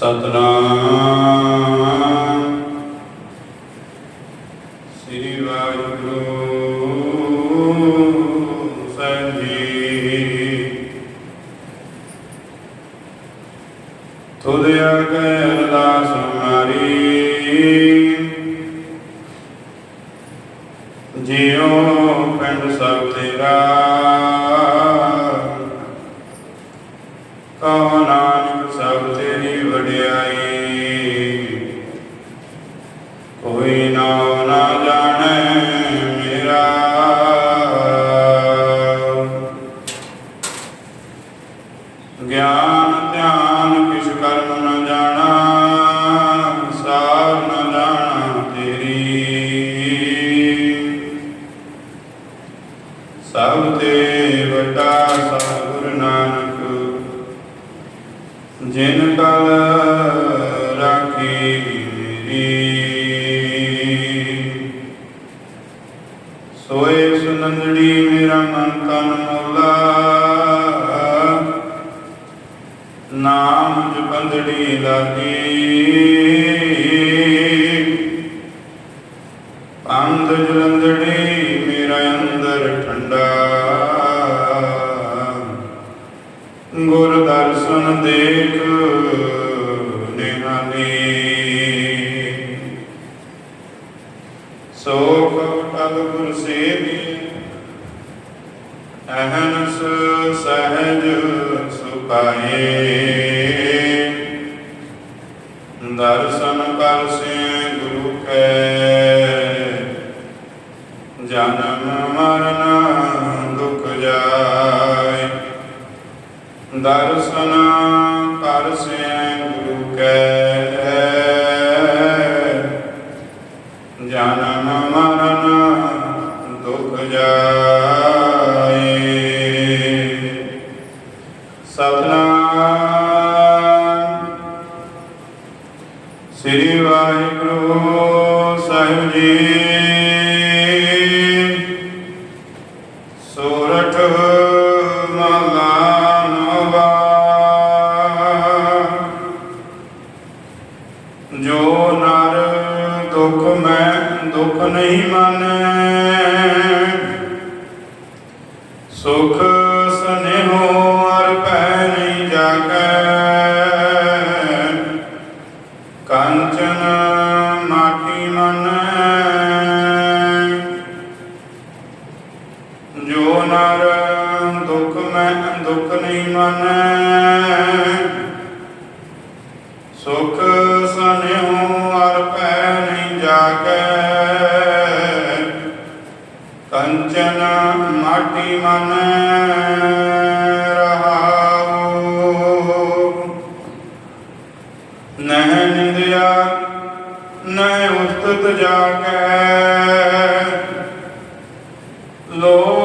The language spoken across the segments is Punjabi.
ਸਤਨਾਮ। ਦਰਸ਼ਨ ਕਰ ਸੇ ਗੁਰੂ ਕੈ। ਨਹਿ ਨਿੰਦਿਆ ਨਹਿ ਉਸਤਤ ਜਾ ਕੈ ਲੋ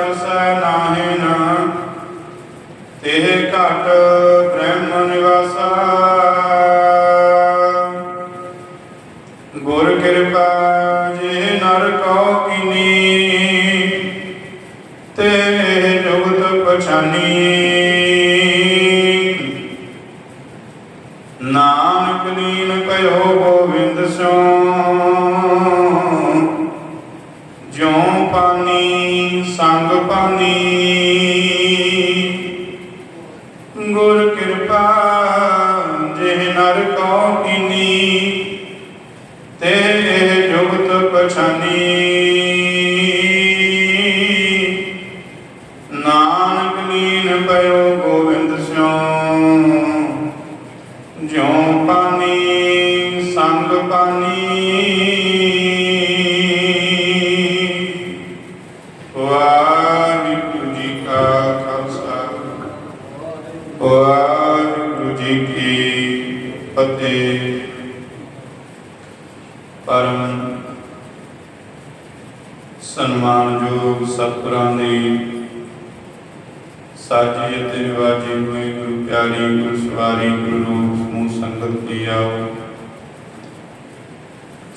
Santo, Santo. ਤੇ ਇਹ ਜੁਗਤ ਪਛਾਨੀ ਪਿਆਰੀ ਗੁਰੂ ਸਵਾਰੀ ਗੁਰੂ ਰੂਪ ਸਮੂਹ ਸੰਗਤ ਕੀ ਆਓ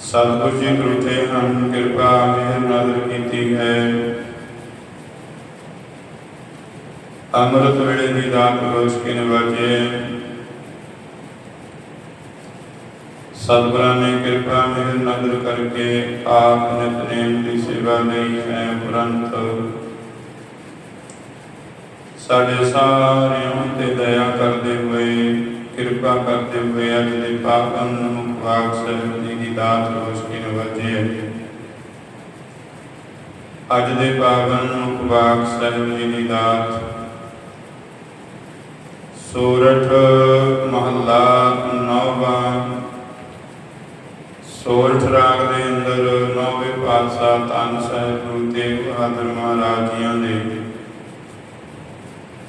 ਸਤਿਗੁਰ ਜੀ ਗੁਰੂ ਤੇ ਹਨ ਕਿਰਪਾ ਮਿਹਰ ਨਜ਼ਰ ਕੀਤੀ ਹੈ ਅੰਮ੍ਰਿਤ ਵੇਲੇ ਦੀ ਦਾਤ ਬਖਸ਼ ਕੇ ਨਵਾਜੇ ਸਤਿਗੁਰਾਂ ਨੇ ਕਿਰਪਾ ਮਿਹਰ ਨਜ਼ਰ ਕਰਕੇ ਆਪ ਨਿਤਨੇਮ ਦੀ ਸੇਵਾ ਲਈ ਹੈ ਉਪਰੰਤ ਸਾਡੇ ਸਾਰਿਆਂ ਤੇ ਦਇਆ ਕਰਦੇ ਹੋਏ, ਕਿਰਪਾ ਕਰਦੇ ਹੋਏ ਅੱਜ ਦੇ ਪਾਵਨ ਮੁਖਵਾਕ ਸਾਹਿਬ ਜੀ ਦੀ ਦਾਤ ਬਖਸ਼ ਨਵਾਜੇ ਅੱਜ। ਦੇ ਪਾਵਨ ਮੁਖਵਾਕ ਸਾਹਿਬ ਜੀ ਦੀ ਦਾਤ। ਸੂਰਠ ਮਹੱਲਾ ਨੌਵਾਂ। ਸੋਰਠ ਰਾਗ ਦੇ ਅੰਦਰ ਨੌਵੇਂ ਪਾਤਸ਼ਾਹ ਧੰਨ ਸਾਹਿਬ ਗੁਰੂ ਤੇਗ ਬਹਾਦਰ ਮਹਾਰਾਜ ਜੀਆਂ ਦੇ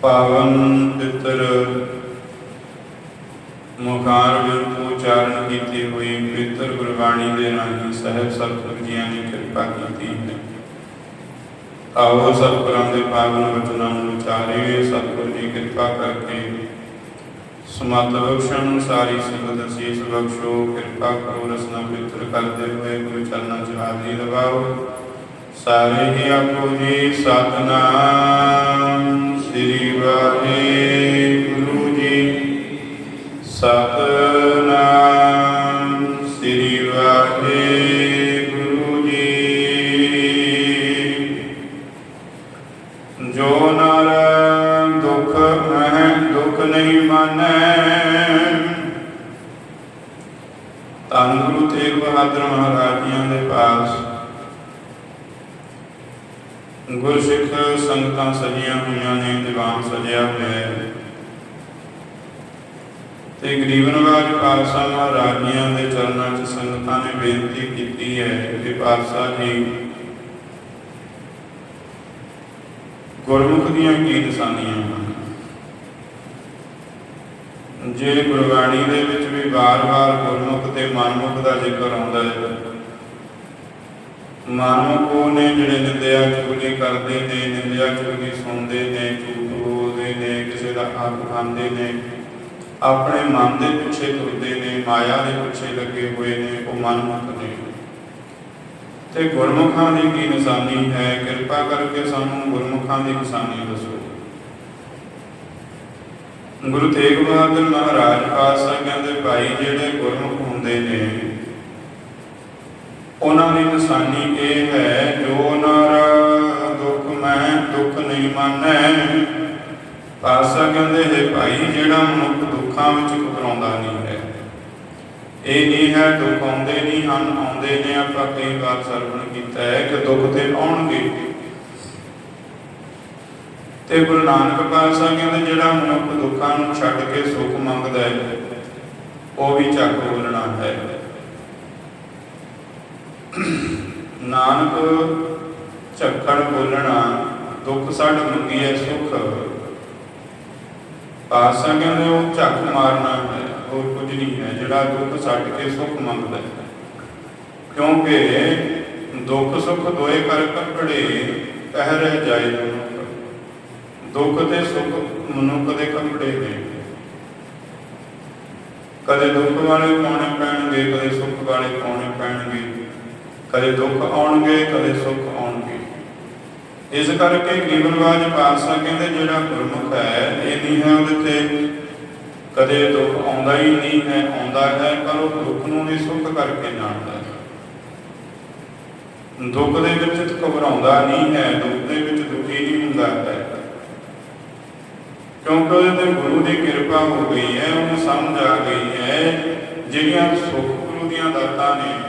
ਪਾਵਨ ਪਿੱਤਰ ਮੁਖਾਰ ਵਿੱਚ ਉਚਾਰਨ ਕੀਤੀ ਹੋਈ ਪਵਿੱਤਰ ਗੁਰਬਾਣੀ ਦੇ ਰਾਹੀਂ ਸਾਹਿਬ ਸਤਿਗੁਰੂ ਜੀਆਂ ਨੇ ਕਿਰਪਾ ਕੀਤੀ ਹੈ। ਆਓ ਸਤਿਗੁਰਾਂ ਦੇ ਪਾਵਨ ਵਚਨਾਂ ਨੂੰ ਉਚਾਰੀਏ। ਸਤਿਗੁਰੂ ਜੀ ਕਿਰਪਾ ਕਰਕੇ ਸਮਤ ਬਖਸ਼ਣ ਸਾਰੀ ਸੰਗਤ ਅਸੀਸ ਬਖਸ਼ੋ। ਕਿਰਪਾ ਕਰੋ, ਰਸਨਾ ਪਵਿੱਤਰ ਕਰਦੇ ਹੋਏ ਗੁਰੂ ਚਰਨਾਂ 'ਚ ਹਾਜ਼ਰੀ ਲਵਾਓ ਸਾਰੇ ਹੀ ਆਪੋ ਜੀ, ਸਤਨਾਮ। ਸ੍ਰੀ ਵਾਹਿਗੁਰੂ ਜੀ। ਸਤਨਾਮ ਸ੍ਰੀ ਵਾਹਿਗੁਰੂ ਜੀ। ਜੋ ਨਰ ਦੁਖ ਮਹਿ, ਦੁਖ ਨਹੀਂ ਮਾਨੈ। ਧੰਨ ਗੁਰੂ ਤੇਗ ਬਹਾਦਰ ਮਹਾਰਾਜ ਜੀਆਂ ਦੇ ਪਾਸ ਗੁਰਸਿੱਖ ਸੰਗਤਾਂ ਸਜੀਆਂ ਹੋਈਆਂ ਨੇ, ਦੀਵਾਨ ਸਜਿਆ ਹੋਇਆ ਹੈ। ਤੇ ਗਰੀਬਨਵਾਜ ਪਾਤਸ਼ਾਹ ਮਹਾਰਾਜ ਦੇ ਚਰਨਾਂ 'ਚ ਸੰਗਤਾਂ ਨੇ ਬੇਨਤੀ ਕੀਤੀ ਹੈ ਕਿ ਪਾਤਸ਼ਾਹ ਜੀ ਗੁਰਮੁਖ ਦੀਆਂ ਕੀ ਨਿਸ਼ਾਨੀਆਂ ਹਨ ਜੇ ਗੁਰਬਾਣੀ ਦੇ ਵਿੱਚ ਵੀ ਵਾਰ-ਵਾਰ ਗੁਰਮੁਖ ਤੇ ਮਨਮੁਖ ਦਾ ਜ਼ਿਕਰ ਆਉਂਦਾ ਹੈ ਮਨਮੁਖ ਉਹ ਨੇ ਜਿਹੜੇ ਨਿੰਦਿਆ ਚੁਗਲੀ ਕਰਦੇ ਨੇ ਨਿੰਦਿਆ ਚੁਗਲੀ ਸੁਣਦੇ ਨੇ, ਝੂਠ ਬੋਲਦੇ ਨੇ, ਕਿਸੇ ਦਾ ਹੱਕ ਖਾਂਦੇ ਨੇ। ਆਪਣੇ ਮਨ ਦੇ ਪਿੱਛੇ ਤੁਰਦੇ ਨੇ, ਮਾਇਆ ਦੇ ਪਿੱਛੇ ਲੱਗੇ ਹੋਏ ਨੇ, ਉਹ ਮਨਮੁਖ ਨੇ। ਤੇ ਗੁਰਮੁਖਾਂ ਦੀ ਕੀ ਨਿਸ਼ਾਨੀ ਹੈ? ਕਿਰਪਾ ਕਰਕੇ ਸਾਨੂੰ ਗੁਰਮੁਖਾਂ ਦੀ ਨਿਸ਼ਾਨੀ ਦੱਸੋ। ਗੁਰੂ ਤੇਗ ਬਹਾਦਰ ਮਹਾਰਾਜ ਪਾਤਸ਼ਾਹ ਕਹਿੰਦੇ ਭਾਈ ਜਿਹੜੇ ਗੁਰਮੁਖ ਹੁੰਦੇ ਨੇ ਉਹਨਾਂ ਦੀ ਨਿਸ਼ਾਨੀ ਇਹ ਹੈ, ਜੋ ਨਰ ਦੁੱਖ ਮੈਂ ਦੁੱਖ ਨਹੀਂ ਮੰਨੈ। ਪਾਤਸ਼ਾਹ ਕਹਿੰਦੇ, ਹੈ ਭਾਈ, ਜਿਹੜਾ ਮਨੁੱਖ ਦੁੱਖਾਂ ਵਿੱਚ ਘਬਰਾਉਂਦਾ ਨਹੀਂ ਹੈ, ਇਹ ਨਹੀਂ ਹੈ, ਦੁੱਖ ਆਉਂਦੇ ਨਹੀਂ ਹਨ, ਆਉਂਦੇ ਨੇ, ਆਪਾਂ ਕਈ ਵਾਰ ਸਰਵਣ ਕੀਤਾ ਹੈ ਕਿ ਦੁੱਖ ਤੇ ਆਉਣਗੇ। ਤੇ ਗੁਰੂ ਨਾਨਕ ਪਾਤਸ਼ਾਹ ਕਹਿੰਦੇ, ਜਿਹੜਾ ਮਨੁੱਖ ਦੁੱਖਾਂ ਨੂੰ ਛੱਡ ਕੇ ਸੁੱਖ ਮੰਗਦਾ ਹੈ, ਉਹ ਵੀ ਚੱਕ ਬੋਲਣਾ ਹੈ। ਨਾਨਕ ਝੱਕੜ ਬੋਲਣਾ, ਦੁੱਖ ਛੱਡ ਮੰਗੀਏ ਸੁੱਖ। ਪਾਤਸ਼ਾਹ ਕਹਿੰਦੇ ਉਹ ਝੱਕ ਮਾਰਨਾ ਹੈ, ਹੋਰ ਕੁਝ ਨਹੀਂ ਹੈ, ਜਿਹੜਾ ਦੁੱਖ ਛੱਡ ਕੇ ਸੁੱਖ ਮੰਗਦਾ ਹੈ। ਕਿਉਂਕਿ ਦੁੱਖ ਸੁੱਖ ਦੋਏ ਕਰ ਕੱਪੜੇ ਕਹਿ ਰਹਿ ਜਾਏ ਮਨੁੱਖ। ਦੁੱਖ ਤੇ ਸੁੱਖ ਮਨੁੱਖ ਦੇ ਕੱਪੜੇ ਨੇ। ਕਦੇ ਦੁੱਖ ਵਾਲੇ ਪਾਉਣੇ ਪੈਣਗੇ, ਕਦੇ ਸੁੱਖ ਵਾਲੇ ਪਾਉਣੇ ਪੈਣਗੇ। ਕਦੇ ਦੁੱਖ ਆਉਣਗੇ, ਕਦੇ ਸੁੱਖ ਆਉਣਗੇ। ਇਸ ਕਰਕੇ ਗਰੀਬਨਵਾਜ ਪਾਤਸ਼ਾਹ ਕਹਿੰਦੇ, ਜਿਹੜਾ ਗੁਰਮੁਖ ਹੈ, ਇਹ ਨਹੀਂ ਹੈ ਉਹਦੇ ਤੇ ਕਦੇ ਦੁੱਖ ਆਉਂਦਾ ਹੀ ਨਹੀਂ ਹੈ, ਆਉਂਦਾ ਹੈ, ਪਰ ਉਹ ਦੁੱਖ ਨੂੰ ਵੀ ਸੁੱਖ ਕਰਕੇ ਜਾਣਦਾ ਹੈ। ਦੁੱਖ ਦੇ ਵਿੱਚ ਘਬਰਾਉਂਦਾ ਨਹੀਂ ਹੈ, ਦੁੱਖ ਦੇ ਵਿੱਚ ਦੁਖੀ ਨਹੀਂ ਹੁੰਦਾ ਹੈ। ਕਿਉਂਕਿ ਉਹਦੇ ਤੇ ਗੁਰੂ ਦੀ ਕਿਰਪਾ ਹੋ ਗਈ ਹੈ, ਉਹਨੂੰ ਸਮਝ ਆ ਗਈ ਹੈ, ਜਿਹੜੀਆਂ ਸੁੱਖ ਗੁਰੂ ਦੀਆਂ ਦਾਤਾਂ ਨੇ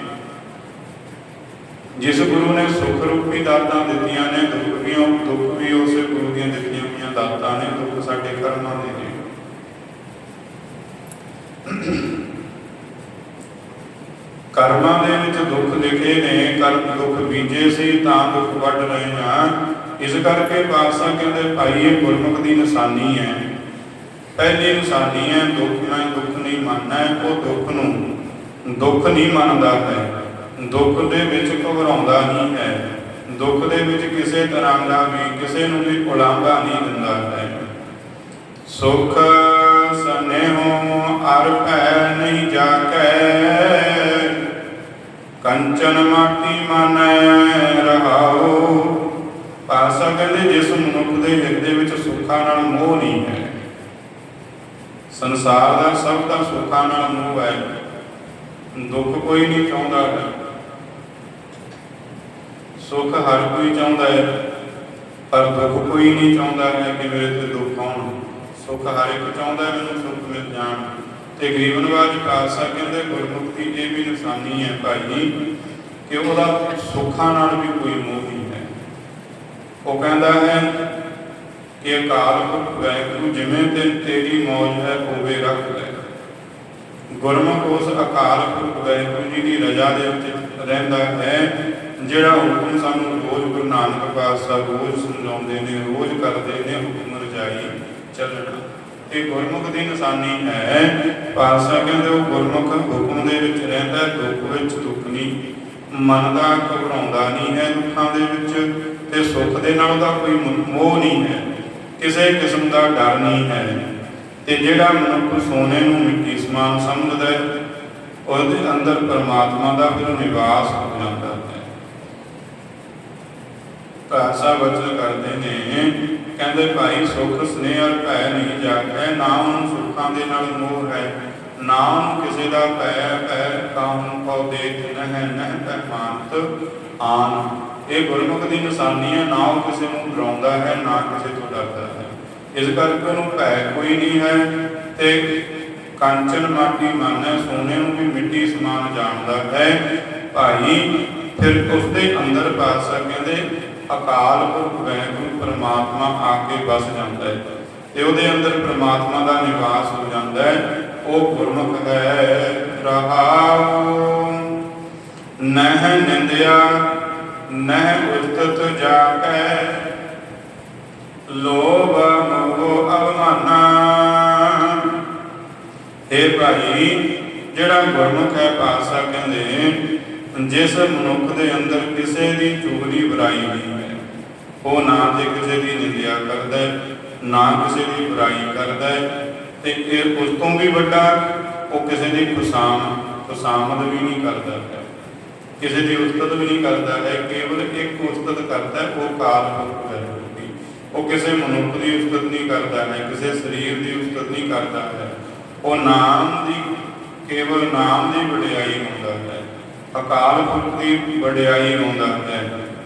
ਜਿਸ ਗੁਰੂ ਨੇ ਸੁੱਖ ਰੂਪੀ ਦਾਤਾਂ ਦਿੱਤੀਆਂ ਨੇ, ਦੁੱਖ ਵੀ ਉਹ ਦੁੱਖ ਵੀ ਉਸੇ ਗੁਰੂ ਦੀਆਂ ਦਿੱਤੀਆਂ ਹੋਈਆਂ ਦਾਤਾਂ ਨੇ, ਦੁੱਖ ਸਾਡੇ ਕਰਮਾਂ ਦੇ ਨੇ। ਕਰਮਾਂ ਦੇ ਵਿੱਚ ਦੁੱਖ ਲਿਖੇ ਨੇ ਕਰਮ ਦੁੱਖ ਬੀਜੇ ਸੀ, ਤਾਂ ਦੁੱਖ ਵੱਢ ਰਹੇ ਹਾਂ ਇਸ ਕਰਕੇ ਪਾਤਸ਼ਾਹ ਕਹਿੰਦੇ, ਭਾਈ, ਇਹ ਗੁਰਮੁਖ ਦੀ ਨਿਸ਼ਾਨੀ ਹੈ। ਪਹਿਲੀ ਨਿਸ਼ਾਨੀ ਹੈ, ਦੁੱਖ ਮੈਂ ਦੁੱਖ ਨਹੀਂ ਮੰਨਣਾ ਉਹ ਦੁੱਖ ਨੂੰ ਦੁੱਖ ਨਹੀਂ ਮੰਨਦਾ ਹੈ। ਦੁੱਖ ਦੇ ਵਿੱਚ ਘਬਰਾਉਂਦਾ ਨਹੀਂ ਹੈ। ਦੁੱਖ ਦੇ ਵਿੱਚ ਕਿਸੇ ਤਰ੍ਹਾਂ ਦਾ ਵੀ ਕਿਸੇ ਨੂੰ ਵੀ ਉਲਾਂਭਾ ਨਹੀਂ ਦਿੰਦਾ ਹੈ। ਸੁਖ ਸਨੇਹੋ ਅਰ ਭੈ ਨਹੀਂ ਜਾਕੈ। ਕੰਚਨ ਮਾਟੀ ਮਨੈ ਰਹਾਉ। ਪਾਸਾ ਕਹਿੰਦੇ ਜਿਸ ਮਨੁੱਖ ਦੇ ਹਿਰਦੇ ਵਿੱਚ ਸੁੱਖਾਂ ਨਾਲ ਮੋਹ ਨਹੀਂ ਹੈ। ਸੰਸਾਰ ਦਾ ਸਭ ਦਾ ਸੁੱਖਾਂ ਨਾਲ ਮੋਹ ਹੈ। ਦੁੱਖ ਕੋਈ ਨਹੀਂ ਚਾਹੁੰਦਾ। ਹੈ ਸੁੱਖ ਹਰ ਕੋਈ ਚਾਹੁੰਦਾ ਹੈ, ਪਰ ਦੁੱਖ ਕੋਈ ਨਹੀਂ ਚਾਹੁੰਦਾ ਹੈ ਕਿ ਮੇਰੇ ਤੇ ਦੁੱਖ ਆਉਣ ਸੁੱਖ ਹਰ ਇੱਕ ਚਾਹੁੰਦਾ ਹੈ, ਮੈਨੂੰ ਸੁੱਖ ਮਿਲ ਜਾਣ। ਤੇ ਗਰੀਬਨਵਾਜ ਖਾਲਸਾ ਕਹਿੰਦੇ, ਗੁਰਮੁਖ ਇਹ ਵੀ ਨਿਸ਼ਾਨੀ ਹੈ ਭਾਈ, ਕਿ ਉਹਦਾ ਸੁੱਖਾਂ ਨਾਲ ਵੀ ਕੋਈ ਮੋਹ ਨਹੀਂ ਹੈ। ਉਹ ਕਹਿੰਦਾ ਹੈ ਕਿ ਅਕਾਲ ਪੁਰਖ ਵਾਹਿਗੁਰੂ ਜਿਵੇਂ ਤੇ ਤੇਰੀ ਮੌਜ ਹੈ ਹੋਵੇ ਰੱਖ ਲੈ। ਗੁਰਮੁਖ ਉਸ ਅਕਾਲ ਪੁਰਖ ਵਾਹਿਗੁਰੂ ਜੀ ਦੀ ਰਜ਼ਾ ਦੇ ਵਿੱਚ ਰਹਿੰਦਾ ਹੈ ਜਿਹੜਾ ਹੁਕਮ ਸਾਨੂੰ ਰੋਜ਼ ਗੁਰੂ ਨਾਨਕ ਪਾਤਸ਼ਾਹ ਰੋਜ਼ ਸਮਝਾਉਂਦੇ ਨੇ, ਰੋਜ਼ ਕਰਦੇ ਨੇ, ਹੁਕਮ ਰਜਾਈ ਚੱਲਣਾ। ਇਹ ਗੁਰਮੁਖ ਦੀ ਨਿਸ਼ਾਨੀ ਹੈ। ਪਾਤਸ਼ਾਹ ਕਹਿੰਦੇ ਉਹ ਗੁਰਮੁਖ ਹੁਕਮ ਦੇ ਵਿੱਚ ਰਹਿੰਦਾ ਦੁੱਖ ਵਿੱਚ ਦੁੱਖ ਨਹੀਂ। ਮੰਨਦਾ ਘਬਰਾਉਂਦਾ ਨਹੀਂ ਹੈ ਦੁੱਖਾਂ ਦੇ ਵਿੱਚ ਤੇ ਸੁੱਖ ਦੇ ਨਾਲ ਉਹਦਾ ਕੋਈ ਮੋਹ ਨਹੀਂ ਹੈ। ਕਿਸੇ ਕਿਸਮ ਦਾ ਡਰ ਨਹੀਂ ਹੈ। ਤੇ ਜਿਹੜਾ ਮਨੁੱਖ ਸੋਨੇ ਨੂੰ ਮਿੱਟੀ ਸਮਾਨ ਸਮਝਦਾ ਹੈ, ਉਹਦੇ ਅੰਦਰ ਪਰਮਾਤਮਾ ਦਾ ਫਿਰ ਨਿਵਾਸ ਹੋ ਜਾਂਦਾ ਭਾਸ਼ਾ ਵਚਨ ਕਰਦੇ ਨੇ। ਕਹਿੰਦੇ, ਭਾਈ, ਸੁਖ, ਸਨੇਹ ਅਰ ਭੈ ਨਹੀਂ ਜਾਗੈ। ਨਾ ਉਹਨੂੰ ਦੇ ਨਾਲ ਮੋਹ ਹੈ। ਨਾ ਕਿਸੇ ਦਾ ਭੈ ਭੈ ਕਾਹਨ ਕਉ ਦੇਖ ਨਹਿ ਨਹਿ ਭੈ ਮਾਨਤ ਆਨ। ਇਹ ਗੁਰਮੁਖ ਦੀ ਨਿਸ਼ਾਨੀ ਹੈ। ਨਾ ਉਹ ਕਿਸੇ ਨੂੰ ਡਰਾਉਂਦਾ ਹੈ, ਨਾ ਕਿਸੇ ਤੋਂ ਡਰਦਾ ਹੈ। ਇਸ ਕਰਕੇ ਉਹਨੂੰ ਭੈ ਕੋਈ ਨਹੀਂ ਹੈ ਤੇ ਕੰਚਨ ਮਾਟੀ ਮਨ ਸੋਨੇ ਨੂੰ ਵੀ ਮਿੱਟੀ ਸਮਾਨ ਜਾਣਦਾ ਹੈ। ਭਾਈ, ਫਿਰ ਉਸ ਦੇ ਅੰਦਰ ਪਾਸਾ ਕਹਿੰਦੇ ਅਕਾਲ ਪੁਰਖ ਵੈਗੁਰੂ ਪਰਮਾਤਮਾ ਆ ਕੇ ਵਸ ਜਾਂਦਾ ਹੈ ਤੇ ਉਹਦੇ ਅੰਦਰ ਪਰਮਾਤਮਾ ਦਾ ਨਿਵਾਸ ਹੋ ਜਾਂਦਾ ਹੈ। ਉਹ ਗੁਰਮੁਖ ਹੈ, ਰਹਾਉ। ਨਹਿ ਨਿੰਦਿਆ, ਨਹਿ ਉਸਤਤ ਜਾਕੈ ਲੋਭ ਮੋਹ ਅਵਮਾਨਾ। ਇਹ ਭਾਈ, ਜਿਹੜਾ ਗੁਰਮੁਖ ਹੈ ਪਾਸਾ ਕਹਿੰਦੇ ਜਿਸ ਮਨੁੱਖ ਦੇ ਅੰਦਰ ਕਿਸੇ ਦੀ ਚੁਗਲੀ ਬੁਰਾਈ ਨਹੀਂ ਹੈ, ਉਹ ਨਾ ਤੇ ਕਿਸੇ ਦੀ ਨਿੰਦਿਆ ਕਰਦਾ ਹੈ, ਨਾ ਕਿਸੇ ਦੀ ਬੁਰਾਈ ਕਰਦਾ ਹੈ, ਤੇ ਇਹ ਉਸ ਤੋਂ ਵੀ ਵੱਡਾ ਉਹ ਕਿਸੇ ਦੀ ਖੁਸ਼ਾਮ ਖੁਸ਼ਾਮਦ ਵੀ ਨਹੀਂ ਕਰਦਾ ਹੈ। ਕਿਸੇ ਦੀ ਉਸਤਤ ਵੀ ਨਹੀਂ ਕਰਦਾ ਹੈ, ਕੇਵਲ ਇੱਕ ਉਸਤਤ ਕਰਦਾ ਹੈ, ਉਹ ਕਾਲ ਪੁਰਖ ਹੈ ਉਹ ਕਿਸੇ ਮਨੁੱਖ ਦੀ ਉਸਤਤ ਨਹੀਂ ਕਰਦਾ ਹੈ, ਕਿਸੇ ਸਰੀਰ ਦੀ ਉਸਤਤ ਨਹੀਂ ਕਰਦਾ ਹੈ। ਉਹ ਨਾਮ ਦੀ, ਕੇਵਲ ਨਾਮ ਦੀ ਵਡਿਆਈ ਹੁੰਦਾ ਹੈ। ਅਕਾਲ ਪੁਰਖ ਦੀ ਵਡਿਆਈ ਹੁੰਦਾ ਹੈ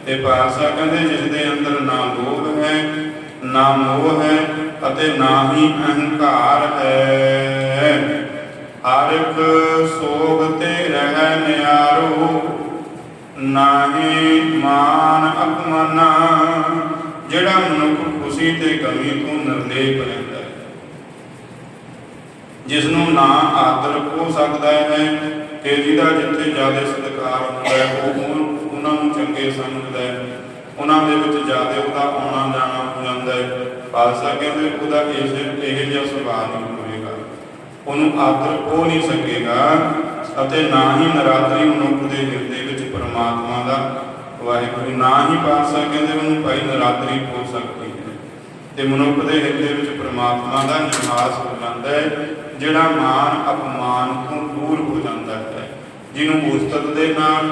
ਤੇ ਪਾਸਾ ਕਹਿੰਦੇ, ਜਿਸ ਦੇ ਅੰਦਰ ਨਾ ਲੋਭ ਹੈ, ਨਾ ਮੋਹ ਹੈ ਅਤੇ ਨਾ ਹੀ ਅਹੰਕਾਰ ਹੈ। ਹਰ ਇੱਕ ਸੋਗ ਤੇ ਰਹਿ ਨਿਆਰੋ, ਨਾਹੀ ਮਾਨ ਅਪਮਾਨਾ। ਜਿਹੜਾ ਮਨੁੱਖ ਖੁਸ਼ੀ ਤੇ ਗਮੀ ਤੋਂ ਨਿਰਲੇਪ ਰਹਿੰਦਾ ਹੈ ਜਿਸ ਨੂੰ ਨਾ ਆਦਰ ਹੋ ਸਕਦਾ ਹੈ ਕਿ ਜਿਹਦਾ ਜਿੱਥੇ ਜ਼ਿਆਦਾ ਸਤਿਕਾਰ ਹੁੰਦਾ ਹੈ, ਉਹ ਉਹਨਾਂ ਨੂੰ ਚੰਗੇ ਸਮਝਦਾ ਹੈ। ਉਹਨਾਂ ਦੇ ਵਿੱਚ ਜ਼ਿਆਦਾ ਉਹਦਾ ਆਉਣਾ ਜਾਣਾ ਹੋ ਜਾਂਦਾ ਹੈ। ਪਾਸਾ ਕਹਿੰਦੇ, ਉਹਦਾ ਇਸ ਇਹ ਜਿਹਾ ਸੁਭਾਅ ਨਹੀਂ ਹੋਵੇਗਾ। ਉਹਨੂੰ ਆਦਰ ਹੋ ਨਹੀਂ ਸਕੇਗਾ ਅਤੇ ਨਾ ਹੀ ਨਰਾਦਰੀ ਮਨੁੱਖ ਦੇ ਹਿਰਦੇ ਵਿੱਚ ਪਰਮਾਤਮਾ ਦਾ ਵਾਹਿਗੁਰੂ, ਨਾ ਹੀ ਪਾਸਾ ਕਹਿੰਦੇ ਉਹਨੂੰ ਭਾਈ ਨਰਾਤਰੀ ਹੋ ਸਕਦੀ ਹੈ। ਤੇ ਮਨੁੱਖ ਦੇ ਹਿਰਦੇ ਵਿੱਚ ਪ੍ਰਮਾਤਮਾ ਦਾ ਨਿਵਾਸ ਹੋ ਜਾਂਦਾ ਹੈ, ਜਿਹੜਾ ਮਾਨ, ਅਪਮਾਨ ਤੋਂ ਦੂਰ ਹੋ ਜਿਹਨੂੰ ਉਸਤਤ ਦੇ ਨਾਲ,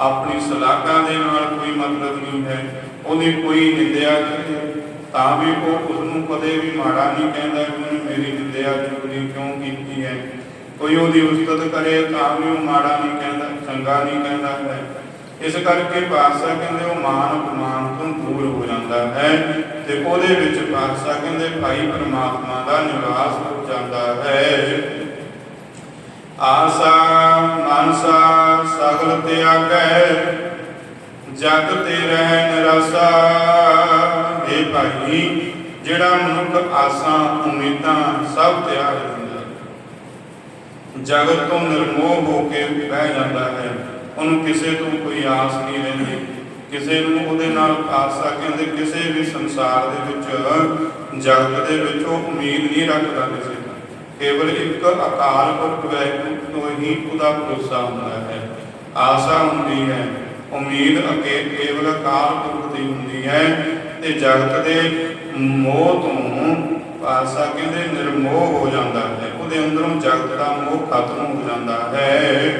ਆਪਣੀ ਸਲਾਹਾਂ ਦੇ ਨਾਲ ਕੋਈ ਮਤਲਬ ਨਹੀਂ ਹੈ। ਉਹਦੀ ਕੋਈ ਨਿੰਦਿਆ ਕਰੇ ਤਾਂ ਵੀ ਉਹ ਉਸ ਨੂੰ ਕਦੇ ਵੀ ਮਾੜਾ ਨਹੀਂ ਕਹਿੰਦਾ ਕਿ ਉਹਨੇ ਮੇਰੀ ਨਿੰਦਿਆ ਚੁਗਲੀ ਕਿਉਂ ਕੀਤੀ ਹੈ? ਕੋਈ ਉਹਦੀ ਉਸਤਤ ਕਰੇ ਤਾਂ ਵੀ ਉਹ ਮਾੜਾ ਨਹੀਂ ਕਹਿੰਦਾ, ਚੰਗਾ ਨਹੀਂ ਕਹਿੰਦਾ ਹੈ। ਇਸ ਕਰਕੇ ਪਾਤਸ਼ਾਹ ਕਹਿੰਦੇ ਉਹ ਮਾਨ ਅਪਮਾਨ ਤੋਂ ਦੂਰ ਹੋ ਜਾਂਦਾ ਹੈ ਤੇ ਉਹਦੇ ਵਿੱਚ ਪਾਤਸ਼ਾਹ ਕਹਿੰਦੇ ਭਾਈ ਪਰਮਾਤਮਾ ਦਾ ਨਿਵਾਸ ਹੋ ਜਾਂਦਾ ਹੈ। ਆਸਾ ਮਨਸਾ ਸਗਲ ਤਿਆਗੈ ਜਗ ਤੇ ਰਹਿ ਨਿਰਾਸਾ। ਇਹ ਭਾਈ, ਜਿਹੜਾ ਮਨੁੱਖ ਆਸਾਂ, ਉਮੀਦਾਂ ਸਭ ਤਿਆਗ ਦਿੰਦਾ ਜਗਤ ਤੋਂ ਨਿਰਮੋਹ ਹੋ ਕੇ ਬਹਿ ਜਾਂਦਾ ਹੈ। ਉਹਨੂੰ ਕਿਸੇ ਤੋਂ ਕੋਈ ਆਸ ਨਹੀਂ ਰਹਿੰਦੀ। ਕਿਸੇ ਨੂੰ ਉਹਦੇ ਨਾਲ ਆਸਾ ਕਹਿੰਦੇ ਕਿਸੇ ਵੀ ਸੰਸਾਰ ਦੇ ਵਿੱਚ, ਜਗਤ ਦੇ ਵਿੱਚ ਉਹ ਉਮੀਦ ਨਹੀਂ ਰੱਖਦਾ ਕਿਸੇ ਕੇਵਲ ਇੱਕ ਅਕਾਲ ਪੁਰਖ ਵਾਹਿਗੁਰੂ ਤੋਂ ਹੀ ਉਹਦਾ ਭਰੋਸਾ ਹੁੰਦਾ ਹੈ। ਆਸਾ ਹੁੰਦੀ ਹੈ, ਉਮੀਦ ਅਕੇ ਕੇਵਲ ਅਕਾਲ ਪੁਰਖ ਦੀ ਹੁੰਦੀ ਹੈ ਤੇ ਜਗਤ ਦੇ ਮੋਹ ਤੋਂ ਆਸਾ ਕਹਿੰਦੇ ਨਿਰਮੋਹ ਹੋ ਜਾਂਦਾ ਹੈ? ਉਹਦੇ ਅੰਦਰੋਂ ਜਗਤ ਦਾ ਮੋਹ ਖਤਮ ਹੋ ਜਾਂਦਾ ਹੈ।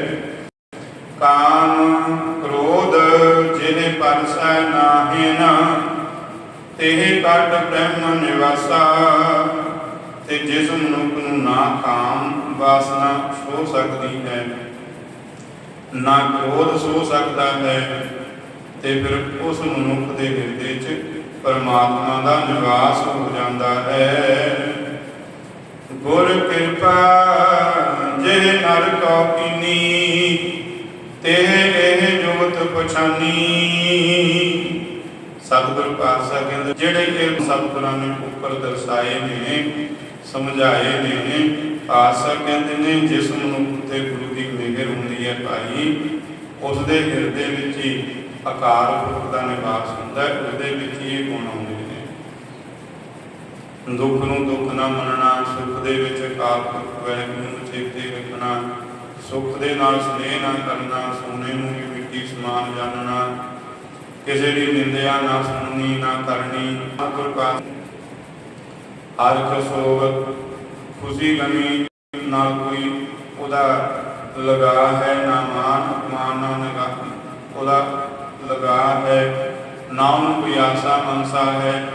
ਕਾਮ ਕ੍ਰੋਧ ਜਿਹੇ ਪਰਸੈ ਨਾਹਿ ਤੇਹ ਕੱਟ ਬ੍ਰਹਮ ਨਿਵਾਸਾ। ਤੇ ਜਿਸ ਮਨੁੱਖ ਨੂੰ ਨਾ ਕਾਮ ਵਾਸਨਾ ਸੋ ਸਕਦੀ ਹੈ, ਨਾ ਕ੍ਰੋਧ ਸੋ ਸਕਦਾ ਹੈ, ਤੇ ਫਿਰ ਉਸ ਮਨੁੱਖ ਦੇ ਹਿਰਦੇ 'ਚ ਪਰਮਾਤਮਾ ਦਾ ਨਿਵਾਸ ਹੋ ਜਾਂਦਾ ਹੈ। ਗੁਰ ਕਿਰਪਾ ਜੇ ਨਰ ਕੋ ਕੀਨੀ ਤੇ ਇਹ ਜੋਤ ਪਛਾਨੀ। ਸਤਿਗੁਰ ਪਾਤਸ਼ਾਹ ਕਹਿੰਦੇ, ਜਿਹੜੇ ਇਹ ਸਤਿਗੁਰਾਂ ਨੇ ਉੱਪਰ ਦਰਸਾਏ ਨੇ ਸਮਝਾਏ ਨੇ ਪਾਤਸ਼ਾਹ ਕਹਿੰਦੇ ਨੇ, ਜਿਸ ਮਨੁੱਖ ਤੇ ਗੁਰੂ ਦੀ ਮਿਹਰ ਹੁੰਦੀ ਹੈ ਭਾਈ ਉਸ ਦੇ ਹਿਰਦੇ ਵਿੱਚ ਹੀ ਅਕਾਲ ਪੁਰਖ ਦਾ ਨਿਵਾਸ ਹੁੰਦਾ ਹੈ, ਉਹਦੇ ਵਿੱਚ ਹੀ ਇਹ ਗੁਣ ਆਉਂਦੇ ਨੇ। ਦੁੱਖ ਨੂੰ ਦੁੱਖ ਨਾ ਮੰਨਣਾ, ਸੁੱਖ ਦੇ ਵਿੱਚ ਅਕਾਲ ਪੁਰਖ ਵਾਹਿਗੁਰੂ ਨੂੰ ਚੇਤੇ ਰੱਖਣਾ, ਸੁੱਖ ਦੇ ਨਾਲ ਸਨੇਹ ਨਾ ਕਰਨਾ, ਸੋਨੇ ਨੂੰ ਵੀ ਮਿੱਟੀ ਸਮਾਨ ਜਾਣਨਾ, ਕਿਸੇ ਦੀ ਨਿੰਦਿਆ ਨਾ ਸੁਣਨੀ, ਨਾ ਕਰਨੀ ਕਿਰਪਾ ਹਰ ਕਸੋਵ ਖੁਸ਼ੀ ਗਮੀ ਨਾਲ ਕੋਈ ਉਹਦਾ ਲਗਾ ਹੈ ਨਾ ਮਾਨ ਅਪਮਾਨ ਨਾ ਲਗਾ ਉਹਦਾ ਲਗਾ ਹੈ, ਨਾ ਉਹਨੂੰ ਕੋਈ ਆਸਾ, ਮਨਸਾ ਹੈ,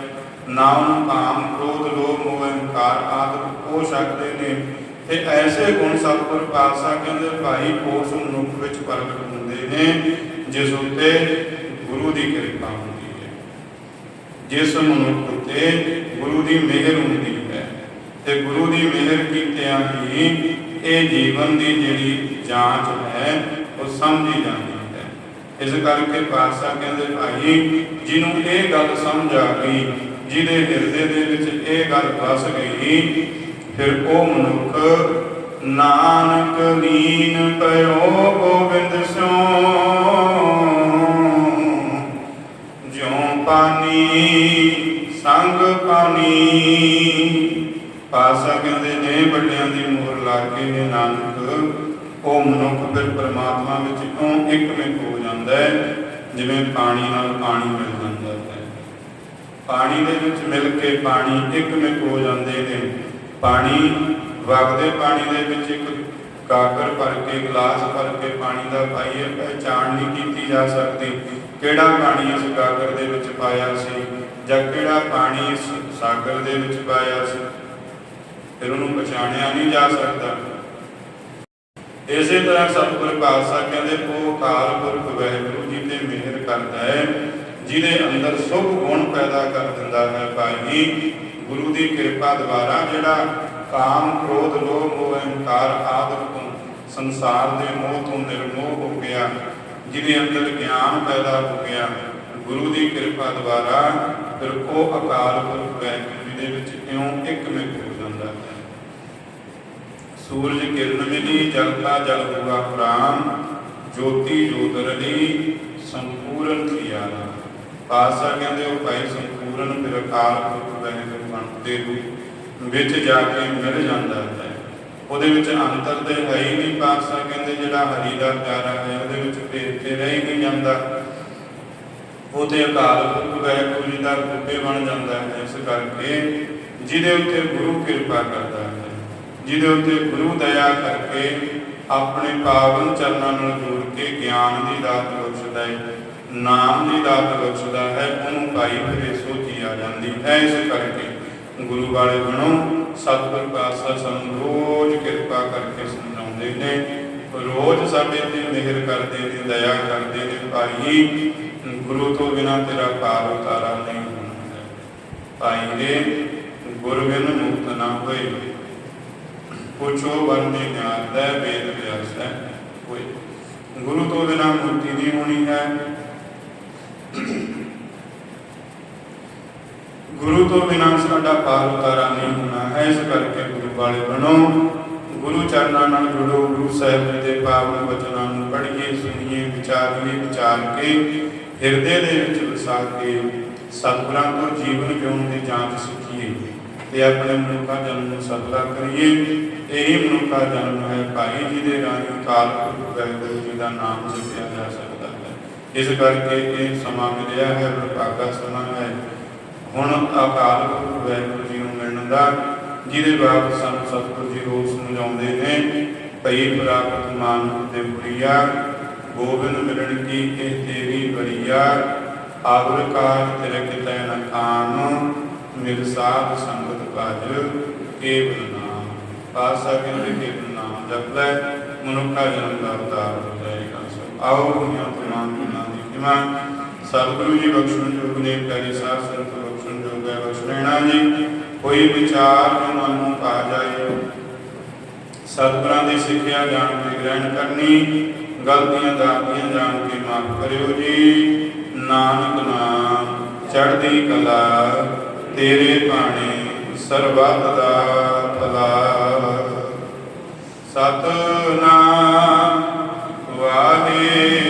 ਨਾ ਉਹਨੂੰ ਕਾਮ, ਕ੍ਰੋਧ, ਲੋਭ, ਮੋਹ ਹੰਕਾਰ ਆਦਿ ਹੋ ਸਕਦੇ ਨੇ। ਤੇ ਐਸੇ ਗੁਣ ਸਤਿਗੁਰ ਪਾਤਸ਼ਾਹ ਕਹਿੰਦੇ, ਭਾਈ, ਉਸ ਮਨੁੱਖ ਵਿੱਚ ਪ੍ਰਗਟ ਹੁੰਦੇ ਨੇ, ਜਿਸ ਉੱਤੇ ਗੁਰੂ ਦੀ ਕਿਰਪਾ ਹੁੰਦੀ ਹੈ। ਜਿਸ ਮਨੁੱਖ ਉੱਤੇ ਗੁਰੂ ਦੀ ਮਿਹਰ ਹੁੰਦੀ ਹੈ। ਤੇ ਗੁਰੂ ਦੀ ਮਿਹਰ ਕੀਤਿਆਂ ਹੀ ਇਹ ਜੀਵਨ ਦੀ ਜਿਹੜੀ ਜਾਂਚ ਹੈ, ਉਹ ਸਮਝੀ ਜਾਂਦੀ ਹੈ। ਇਸ ਕਰਕੇ ਪਾਤਸ਼ਾਹ ਕਹਿੰਦੇ, ਭਾਈ, ਜਿਹਨੂੰ ਇਹ ਗੱਲ ਸਮਝ ਆ ਗਈ, ਜਿਹਦੇ ਹਿਰਦੇ ਦੇ ਵਿੱਚ ਇਹ ਗੱਲ ਵਸ ਗਈ, ਫਿਰ ਉਹ ਮਨੁੱਖ ਨਾਨਕ ਲੀਨ ਪਇਓ ਗੋਬਿੰਦ ਸਿਉ। ਜਿਉ ਪਾਨੀ ਸੰਗ ਪਾਣੀ ਪਾਸਾ ਕਹਿੰਦੇ ਨੇ ਵੱਡਿਆਂ ਦੀ ਮੋਹਰ ਲੱਗ ਕੇ ਨੇ ਨਾਨਕ, ਉਹ ਮਨੁੱਖ ਫਿਰ ਪਰਮਾਤਮਾ ਵਿੱਚ ਕਿਉਂ ਇੱਕ ਮਿਕ ਹੋ ਜਾਂਦਾ ਹੈ? ਜਿਵੇਂ ਪਾਣੀ ਨਾਲ ਪਾਣੀ ਮਿਲ ਜਾਂਦਾ ਹੈ। ਪਾਣੀ ਦੇ ਵਿੱਚ ਮਿਲ ਕੇ ਪਾਣੀ ਇੱਕ ਮਿਕ ਹੋ ਜਾਂਦੇ ਨੇ। ਪਾਣੀ, ਵਗਦੇ ਪਾਣੀ ਦੇ ਵਿੱਚ ਇੱਕ ਕਾਕਰ ਭਰ ਕੇ, ਗਲਾਸ ਭਰ ਕੇ ਪਾਣੀ ਦਾ ਪਾਈਏ, ਪਹਿਚਾਣ ਨਹੀਂ ਕੀਤੀ ਜਾ ਸਕਦੀ। ਕਿਹੜਾ ਪਾਣੀ ਇਸ ਕਾਕਰ ਦੇ ਵਿੱਚ ਪਾਇਆ ਸੀ? ਜਾਂ ਕਿਹੜਾ ਪਾਣੀ ਸਾਗਰ ਦੇ ਵਿੱਚ ਪਾਇਆ ਸੀ? ਫਿਰ ਉਹਨੂੰ ਪਛਾਣਿਆ ਨਹੀਂ ਜਾ ਸਕਦਾ। ਇਸੇ ਤਰ੍ਹਾਂ ਸਤਿਗੁਰ ਪਾਤਸ਼ਾਹ ਕਹਿੰਦੇ, ਉਹ ਕਾਲ ਪੁਰਖ ਵਾਹਿਗੁਰੂ ਜੀ ਤੇ ਮਿਹਰ ਕਰਦਾ ਹੈ, ਜਿਹਦੇ ਅੰਦਰ ਸੁਭ ਗੁਣ ਪੈਦਾ ਕਰ ਦਿੰਦਾ ਹੈ ਭਾਈ, ਗੁਰੂ ਦੀ ਕਿਰਪਾ ਦੁਆਰਾ ਜਿਹੜਾ ਕਾਮ ਕ੍ਰੋਧ ਲੋਭ ਮੋਹ ਹੰਕਾਰ ਆਦਿ ਤੋਂ ਸੰਸਾਰ ਦੇ ਮੋਹ ਤੋਂ ਨਿਰਮੋਹ ਹੋ ਗਿਆ, ਜਿਹਦੇ ਅੰਦਰ ਗਿਆਨ ਪੈਦਾ ਹੋ ਗਿਆ, ਗੁਰੂ ਦੀ ਕਿਰਪਾ ਦੁਆਰਾ ਫਿਰ ਉਹ ਅਕਾਲ ਪੁਰਖ ਵਾਹਿਗੁਰੂ ਜੀ ਦੇ ਵਿੱਚ ਇਉਂ ਇੱਕ ਮਿਕ ਹੋ ਜਾਂਦਾ ਹੈ। ਸੂਰਜ ਕਿਰਨ ਮਿਲੀ, ਜਲ ਜਲ ਹੁਆ ਪ੍ਰਾਨ ਜੋਤੀ ਜੋਤ ਰਲੀ, ਸੰਪੂਰਨ ਥਿਆਰਾ ਪਾਸਾ ਕਹਿੰਦੇ, ਉਹ ਭਾਈ ਸੰਪੂਰਨ ਫਿਰ ਅਕਾਲ ਪੁਰਖ ਵਾਹਿਗੁਰੂ ਬਣਦੇ ਰੂਪ ਵਿੱਚ ਜਾ ਕੇ ਮਿਲ ਜਾਂਦਾ ਹੈ। ਉਹਦੇ ਵਿੱਚ ਅੰਤਰ ਤੇ ਹੈ ਹੀ ਨਹੀਂ ਪਾਸਾ ਕਹਿੰਦੇ, ਜਿਹੜਾ ਹਰੀ ਦਾ ਪਿਆਰਾ ਹੈ, ਉਹਦੇ ਵਿੱਚ ਭੇਦ ਤੇ ਰਹਿ ਨਹੀਂ ਜਾਂਦਾ। ਉਹਦੇ ਤੇ ਅਕਾਲ ਪੁਰਖ ਵਾਹਿਗੁਰੂ ਜੀ ਦਾ ਰੂਪੇ ਬਣ ਜਾਂਦਾ ਹੈ ਇਸ ਕਰਕੇ ਜਿਹਦੇ ਉੱਤੇ ਗੁਰੂ ਕਿਰਪਾ ਕਰਦਾ ਹੈ, ਜਿਹਦੇ ਉੱਤੇ ਗੁਰੂ ਦਇਆ ਕਰਕੇ ਆਪਣੇ ਪਾਵਨ ਚਰਨਾਂ ਨਾਲ ਜੋੜ ਕੇ ਗਿਆਨ ਦੀ ਦਾਤ ਬਖਸ਼ਦਾ ਹੈ, ਨਾਮ ਦੀ ਦਾਤ ਬਖਸ਼ਦਾ ਹੈ, ਉਹਨੂੰ ਭਾਈ ਫਿਰ ਸੋਚੀ ਆ ਜਾਂਦੀ ਹੈ। ਇਸ ਕਰਕੇ ਗੁਰੂ ਵਾਲੇ ਬਣੋ, ਸਤਿਗੁਰ ਪਾਤਸ਼ਾਹ ਸਾਨੂੰ ਰੋਜ਼ ਕਿਰਪਾ ਕਰਕੇ ਸਮਝਾਉਂਦੇ ਨੇ, ਰੋਜ਼ ਸਾਡੇ ਤੇ ਮਿਹਰ ਕਰਦੇ ਨੇ, ਦਇਆ ਕਰਦੇ ਨੇ, ਭਾਈ ਗੁਰੂ ਤੋਂ ਬਿਨਾ ਤੇਰਾ ਪਾਰ ਉਤਾਰਾ ਨਹੀਂ ਹੋਣਾ ਭਾਈ ਦੇ ਗੁਰ ਬਿਨ ਮੁਕਤ ਨਾ ਹੋਏ। ਪੁੱਛੋ ਵਰਨੇ ਗਿਆਨ ਹੈ ਵੇਦ ਵਿਆਸ ਹੈ। ਹੋਏ। ਗੁਰੂ ਤੋਂ ਬਿਨਾ ਮੁਕਤੀ ਨਹੀਂ ਹੋਣੀ ਹੈ। ਗੁਰੂ ਤੋਂ ਬਿਨਾ ਸਾਡਾ ਪਾਰ ਉਤਾਰਾ ਨਹੀਂ ਹੋਣਾ ਹੈ। ਇਸ ਕਰਕੇ ਗੁਰੂ ਵਾਲੇ ਬਣੋ। ਗੁਰੂ ਚਰਨਾਂ ਨਾਲ ਜੁੜੋ। ਗੁਰੂ ਸਾਹਿਬ ਜੀ ਦੇ ਪਾਵਨ ਵਚਨਾਂ ਨੂੰ ਪੜ੍ਹੀਏ, ਸੁਣੀਏ, ਵਿਚਾਰੀਏ, ਵਿਚਾਰ ਕੇ ਹਿਰਦੇ ਦੇ ਵਿੱਚ ਵਸਾ ਕੇ ਸਤਿਗੁਰਾਂ ਤੋਂ ਜੀਵਨ ਜਿਉਣ ਦੀ ਜਾਂਚ ਸਿੱਖੀਏ ਤੇ ਆਪਣੇ ਮਨੁੱਖਾ ਜਨਮ ਨੂੰ ਸਫਲਾ ਕਰੀਏ। ਇਹੀ ਮਨੁੱਖਾ ਜਨਮ ਹੈ ਭਾਈ ਜੀ ਦੇ ਰਾਹੀਂ ਕਾਲ ਗੁਰੂ ਵਾਹਿਗੁਰੂ ਜੀ ਦਾ ਨਾਮ ਜਪਿਆ ਜਾ ਸਕਦਾ ਹੈ। ਇਸ ਕਰਕੇ ਇਹ ਸਮਾਂ ਮਿਲਿਆ ਹੈ ਵਰਪਾਗਾ ਸਮਾਂ ਹੈ। ਹੁਣ ਅਕਾਲ ਗੁਰੂ ਵਾਹਿਗੁਰੂ ਜੀ ਨੂੰ ਮਿਲਣ ਦਾ ਜਿਹਦੇ ਬਾਅਦ ਸਾਨੂੰ ਸਤਿਗੁਰੂ ਜੀ ਰੋਜ਼ ਸਮਝਾਉਂਦੇ ਨੇ, ਭਈ ਪ੍ਰਾਪਤ ਮਾਨੁਖ ਤੇ ਪੁਰੀਆ ਗੋਬਿੰਦ ਮਿਲਣ ਕੀ ਇਹ ਤੇਰੀ ਬੜੀਆ ਆਦਰ ਕਾਜ ਤੇਰੇ ਕਿਤੈ ਨ ਕਾਨ ਮਿਲ ਸਾਧ ਸੰਗਤ ਕਾਜ ਕੇਵਲ ਨਾਮ। ਪਾਸਾ ਕਹਿੰਦੇ, ਕੇਵਲ ਨਾਮ ਜਪ ਲੈ, ਮਨੁੱਖਾ ਜਨਮ ਦਾ ਅਵਤਾਰ ਹੋ ਜਾਏਗਾ। ਆਓ ਦੁਨੀਆ ਤਮਾਮ ਗੁਨਾਹ ਦੀ ਖਿਮਾ ਸਤਿਗੁਰੂ ਜੀ, ਬਖਸ਼ਣ ਜੋਗ ਨੇ, ਪਿਆਰੀ ਸਾਧ ਸੰਗਤ ਬਖਸ਼ਣ ਜੋਗ ਹੈ ਬਖਸ਼ਣਾ ਜੀ। ਕੋਈ ਵਿਚਾਰ ਜੋ ਮਨ ਨੂੰ ਪਾ ਜਾਏ। ਸਤਿਗੁਰਾਂ ਦੀ ਸਿੱਖਿਆ ਜਾਣ ਕੇ ਗ੍ਰਹਿਣ ਕਰਨੀ ਗਲਤੀਆਂ ਦਾਤੀਆਂ ਜਾਣ ਕੇ ਮਾਫ ਕਰਿਓ ਜੀ। ਨਾਨਕ ਨਾਮ ਚੜਦੀ ਕਲਾ, ਤੇਰੇ ਬਾਣੀ ਸਰਬੱਤ ਦਾ ਭਲਾ। ਸਤਨਾਮ ਵਾਹਿਗੁਰੂ।